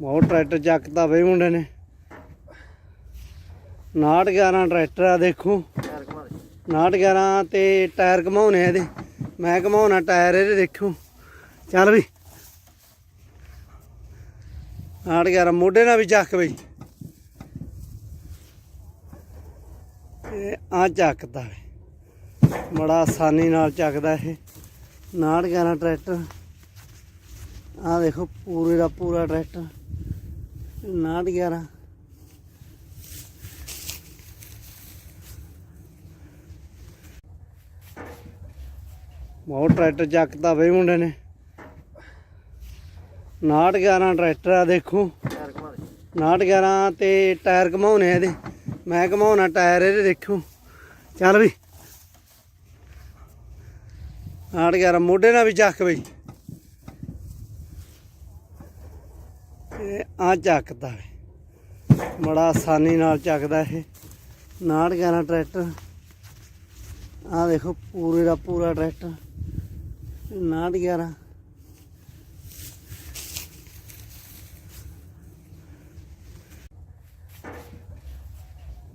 ਬਹੁਤ ਟਰੈਕਟਰ ਚੱਕਦਾ ਬਈ ਮੁੰਡੇ ਨੇ। 911 ਟਰੈਕਟਰ ਆ ਦੇਖੋ। 911 ਤੇ ਟਾਇਰ ਘਮਾਉਣੇ ਆ ਇਹਦੇ। ਮੈਂ ਘਮਾਉਣਾ ਟਾਇਰ ਇਹਦੇ ਦੇਖੋ। ਚੱਲ ਵੀ। 911 ਮੋਢੇ ਨਾਲ ਵੀ ਚੱਕ ਬਈ। ਤੇ ਆ ਚੱਕਦਾ ਬੜਾ ਆਸਾਨੀ ਨਾਲ ਚੱਕਦਾ ਇਹ। 911 ਟਰੈਕਟਰ। ਆ ਦੇਖੋ, ਪੂਰੇ ਦਾ ਪੂਰਾ ਟਰੈਕਟਰ। 911 ਬਹੁਤ ਟਰੈਕਟਰ ਚੱਕਦਾ ਬਈ ਮੁੰਡੇ ਨੇ। 911 ਟਰੈਕਟਰ ਆ ਦੇਖੋ। 911 ਤੇ ਟਾਇਰ ਘਮਾਉਣੇ ਆ ਇਹਦੇ। ਮੈਂ ਘਮਾਉਣਾ ਟਾਇਰ ਇਹਦੇ ਦੇਖੋ। ਚੱਲ ਵੀ 911 ਮੋਢੇ ਨਾਲ ਵੀ ਚੱਕ ਬਈ। ਤੇ ਆ ਚੱਕਦਾ ਵੇ ਬੜਾ ਆਸਾਨੀ ਨਾਲ ਚੱਕਦਾ ਇਹ। 911 ਟਰੈਕਟਰ। ਆ ਦੇਖੋ ਪੂਰੇ ਦਾ ਪੂਰਾ ਟਰੈਕਟਰ। 911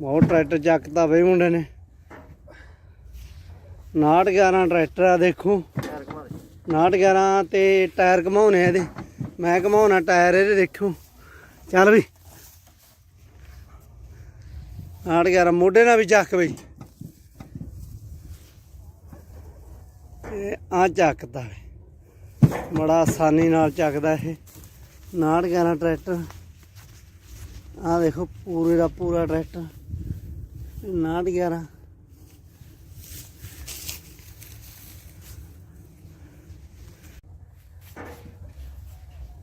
ਬਹੁਤ ਟਰੈਕਟਰ ਚੱਕਦਾ ਬਈ ਮੁੰਡੇ ਨੇ। 911 ਟਰੈਕਟਰ ਆ ਦੇਖੋ। 911 ਤੇ ਟਾਇਰ ਘਮਾਉਣੇ ਆ ਇਹਦੇ। ਮੈਂ ਘਮਾਉਣਾ ਟਾਇਰ ਇਹਦੇ ਦੇਖੋ। ਚੱਲ ਵੀ। 911 ਮੋਢੇ ਨਾਲ ਵੀ ਚੱਕ ਬਈ। ਤੇ ਆ ਚੱਕਦਾ ਵੇ। ਬੜਾ ਆਸਾਨੀ ਨਾਲ ਚੱਕਦਾ ਇਹ। 911 ਟਰੈਕਟਰ। ਆ ਦੇਖੋ, ਪੂਰੇ ਦਾ ਪੂਰਾ ਟਰੈਕਟਰ। 911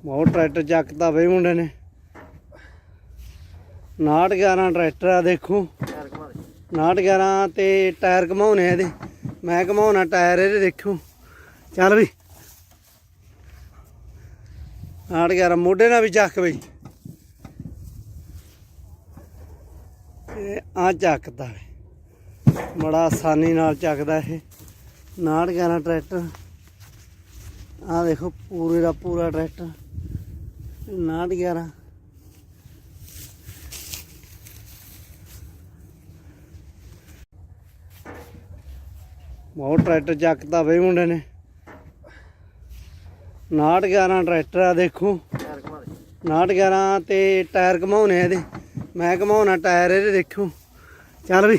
ਬਹੁਤ ਟਰੈਕਟਰ ਚੱਕਦਾ ਬਈ ਮੁੰਡੇ ਨੇ। 911 ਟਰੈਕਟਰ ਆ ਦੇਖੋ। 911 ਤੇ ਟਾਇਰ ਘਮਾਉਣੇ ਆ ਇਹਦੇ। ਮੈਂ ਘਮਾਉਣਾ ਟਾਇਰ ਇਹਦੇ ਦੇਖੋ। ਚੱਲ ਵੀ 911 ਮੋਢੇ ਨਾਲ ਵੀ ਚੱਕ ਬਈ। ਤੇ ਆ ਚੱਕਦਾ ਬੜਾ ਆਸਾਨੀ ਨਾਲ ਚੱਕਦਾ ਇਹ। 911 ਟਰੈਕਟਰ। ਆ ਦੇਖੋ, ਪੂਰੇ ਦਾ ਪੂਰਾ ਟਰੈਕਟਰ। 911 ਬਹੁਤ ਟਰੈਕਟਰ ਚੱਕਦਾ ਬਈ ਮੁੰਡੇ ਨੇ। 911 ਟਰੈਕਟਰ ਆ, ਦੇਖੋ। 911 ਤੇ ਟਾਇਰ ਘਮਾਉਣੇ ਆ ਇਹਦੇ। ਮੈਂ ਘਮਾਉਣਾ ਟਾਇਰ ਇਹਦੇ, ਦੇਖੋ। ਚੱਲ ਵੀ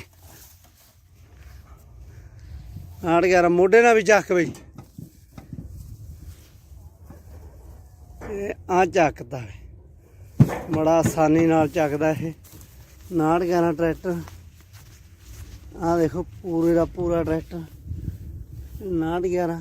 911 ਮੋਢੇ ਨਾਲ ਵੀ ਚੱਕ ਬਈ। ਤੇ ਆ ਚੱਕਦਾ ਵੇ ਬੜਾ ਆਸਾਨੀ ਨਾਲ ਚੱਕਦਾ ਇਹ। 911 ਟਰੈਕਟਰ। ਆ ਦੇਖੋ, ਪੂਰੇ ਦਾ ਪੂਰਾ ਟਰੈਕਟਰ। 911